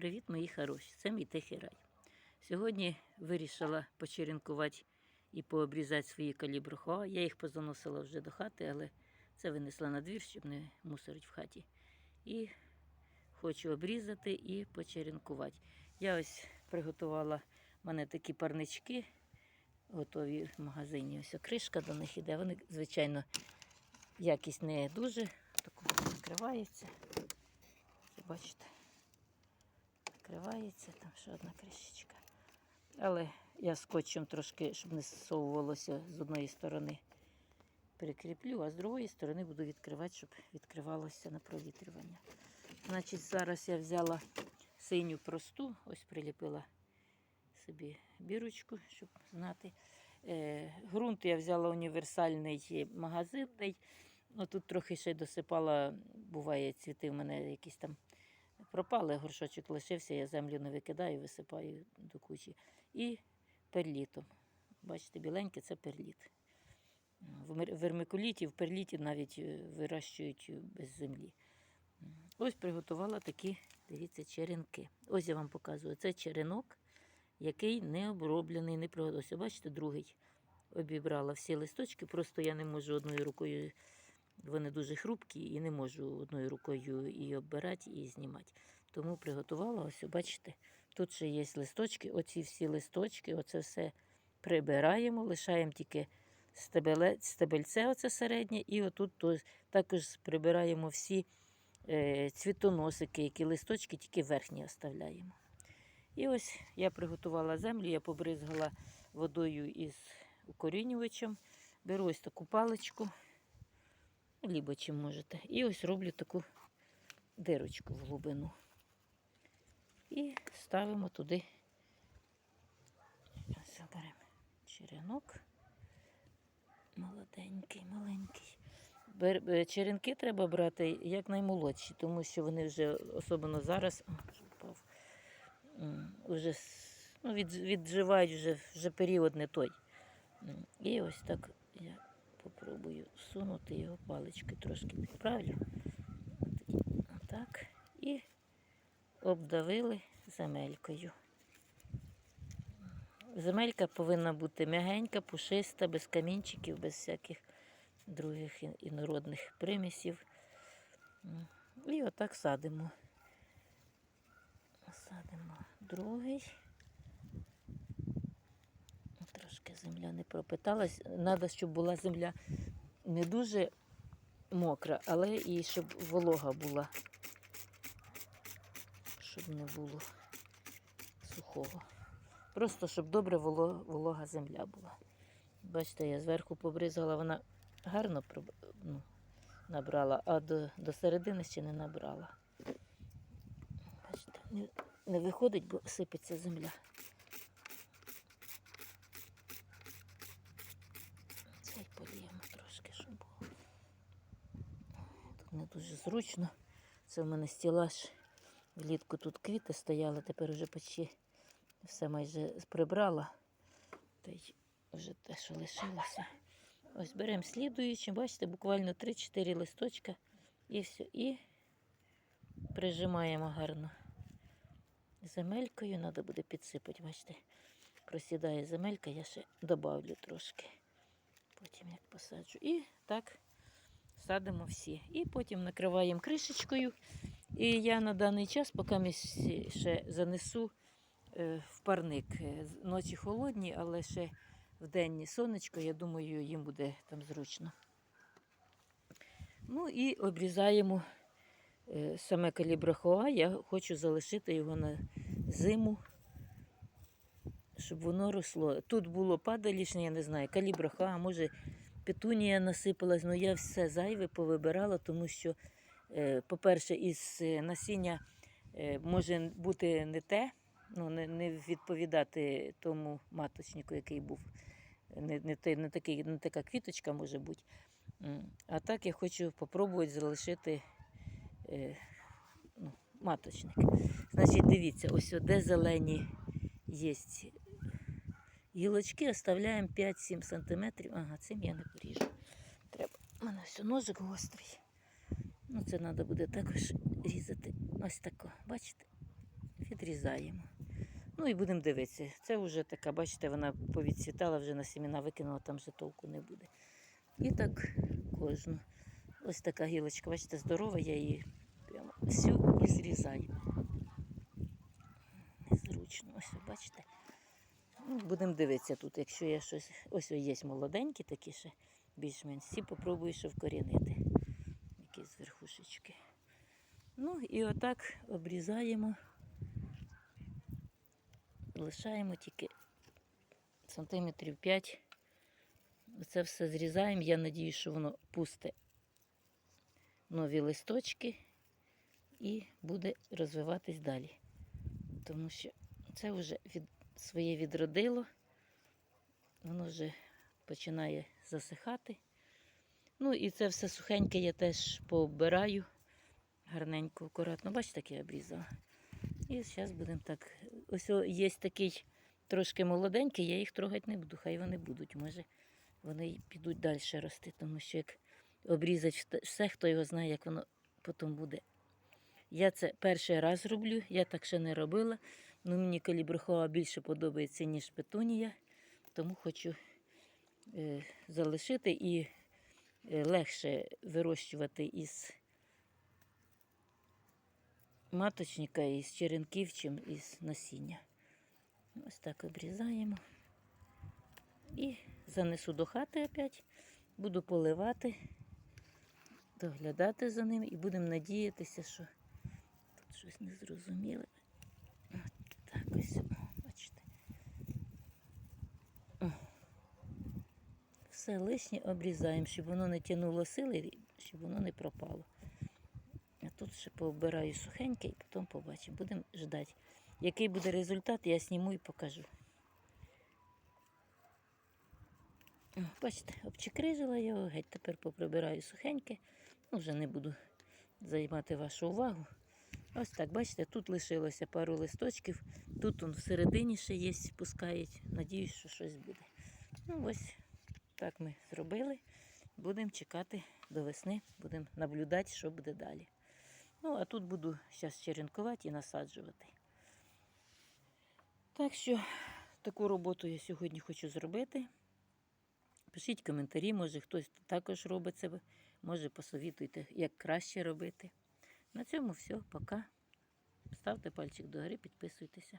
Привіт, мої хороші! Це мій тихий рай. Сьогодні вирішила почеренкувати і пообрізати свої калібрухова. Я їх позаносила вже до хати, але це винесла на двір, щоб не мусорити в хаті. І хочу обрізати і почеренкувати. Я ось приготувала в мене такі парнички, готові в магазині. Ось кришка до них іде. Вони, звичайно, якість не дуже. Таку відкривається. Ось Бачите, відкривається, там ще одна кришечка. Але я скотчем трошки, щоб не зсовувалося з одної сторони, прикріплю, а з другої сторони буду відкривати, щоб відкривалося на провітрювання. Значить, зараз я взяла синю просту, ось приліпила собі бірочку, щоб знати. Е, Грунт я взяла універсальний магазинний. Ну, тут трохи ще досипала, буває, цвіти в мене якісь там пропали, горшочок лишився, я землю не викидаю, висипаю до кучі. І перлітом. Бачите, біленьке це перліт. В вермикуліті, в перліті навіть е, вирощують е, без землі. Ось приготувала такі, дивіться, черенки. Ось я вам показую. Це черенок, який не оброблений, не пригодився. Бачите, другий обібрала всі листочки, просто я не можу одною рукою, вони дуже хрупкі, і не можу одною рукою і оббирати, і знімати. Тому приготувала, ось, бачите, тут ще є листочки, оці всі листочки, оце все прибираємо, лишаємо тільки стебельце, оце середнє, і отут також прибираємо всі е, цвітоносики, які листочки, тільки верхні оставляємо. І ось я приготувала землю, я побризгала водою із укорінювачем. Беру ось таку паличку, лібо чим можете. І ось роблю таку дирочку в глибину. І ставимо туди. Ось беремо черенок. Молоденький, маленький. Е, Черенки треба брати як наймолодші, тому що вони вже, особливо зараз, впав, вже ну, від, відживають вже, вже період не той. І ось так я попробую всунути його палички трошки підправлю. Отак. І обдавили земелькою. Земелька повинна бути м'ягенька, пушиста, без камінчиків, без всяких других інородних примісів. І отак садимо. Садимо другий. Трошки земля не пропиталась. Треба, щоб була земля не дуже мокра, але і щоб волога була, щоб не було сухого. Просто щоб добре волога земля була. Бачите, я зверху побризгала, вона гарно ну, набрала, а до, до середини ще не набрала. Бачите, не, не виходить, бо сипеться земля. Цей поліємо трошки, щоб було. Тут не дуже зручно. Це в мене стілаж. Влітку тут квіти стояли, тепер вже почти все майже прибрала. Та й вже те, що лишилося. Ось беремо слідуючи, бачите, буквально 3-4 листочка і все. І прижимаємо гарно земелькою. Треба буде підсипати, бачите, просідає земелька, я ще добавлю трошки. Потім як посаджу. І так садимо всі. І потім накриваємо кришечкою. І я на даний час, поки ще занесу е, в парник. Е, Ночі холодні, але ще в день сонечко, я думаю, їм буде там зручно. Ну і обрізаємо е, саме калібрахоа. Я хочу залишити його на зиму, щоб воно росло. Тут було падалішне, я не знаю, калібраха, а може петунія насипалась, але я все зайве повибирала, тому що, е, по-перше, із е, насіння е, може бути не те, ну, не, відповідати тому маточнику, який був. Не, не, те- не, такий, не така квіточка може бути. А так я хочу спробувати залишити ну, маточник. Значить, дивіться, ось де зелені є гілочки, оставляємо 5-7 см. Ага, цим я не поріжу. Треба. У мене все ножик гострий. Ну, це треба буде також різати. Ось тако. Бачите? відрізаємо. Ну і будемо дивитися. Це вже така, бачите, вона повідцвітала, вже на семена викинула, там вже толку не буде. І так кожну. Ось така гілочка, бачите, здорова, я її прямо всю і зрізаю. Незручно, ось бачите. Ну, будемо дивитися тут, якщо я щось. Ось є молоденькі такі ще, більш-менш всі попробую ще вкорінити. Якісь верхушечки. Ну і отак обрізаємо. Лишаємо тільки сантиметрів 5. Це все зрізаємо. Я надію, що воно пусте нові листочки і буде розвиватись далі. Тому що це вже від, своє відродило, воно вже починає засихати. Ну і це все сухеньке я теж пооббираю гарненько, акуратно. Бачите, як я обрізала. І зараз будемо так. Ось є такий трошки молоденький, я їх трогати не буду, хай вони будуть. Може, вони підуть далі рости, тому що як обрізати все, хто його знає, як воно потім буде. Я це перший раз роблю, я так ще не робила. Ну, мені калібрухова більше подобається, ніж петунія, тому хочу е, залишити і е, легше вирощувати із маточника, із черенків, чим із насіння. Ось так обрізаємо. І занесу до хати опять, буду поливати, доглядати за ним і будемо надіятися, що тут щось незрозуміле. От так ось, о, бачите. О. Все лишнє обрізаємо, щоб воно не тягнуло сили, щоб воно не пропало. А тут ще пообираю сухеньке і потім побачимо. Будемо ждати. Який буде результат, я зніму і покажу. Бачите, обчекрижила його, геть тепер поприбираю сухеньке. Ну, вже не буду займати вашу увагу. Ось так, бачите, тут лишилося пару листочків. Тут он всередині ще є, пускають. Надіюсь, що щось буде. Ну, ось так ми зробили. Будемо чекати до весни, будемо наблюдати, що буде далі. Ну, а тут буду зараз черенкувати і насаджувати. Так що таку роботу я сьогодні хочу зробити. Пишіть коментарі, може хтось також робить це, може посовітуйте, як краще робити. На цьому все, пока. Ставте пальчик догори, підписуйтеся.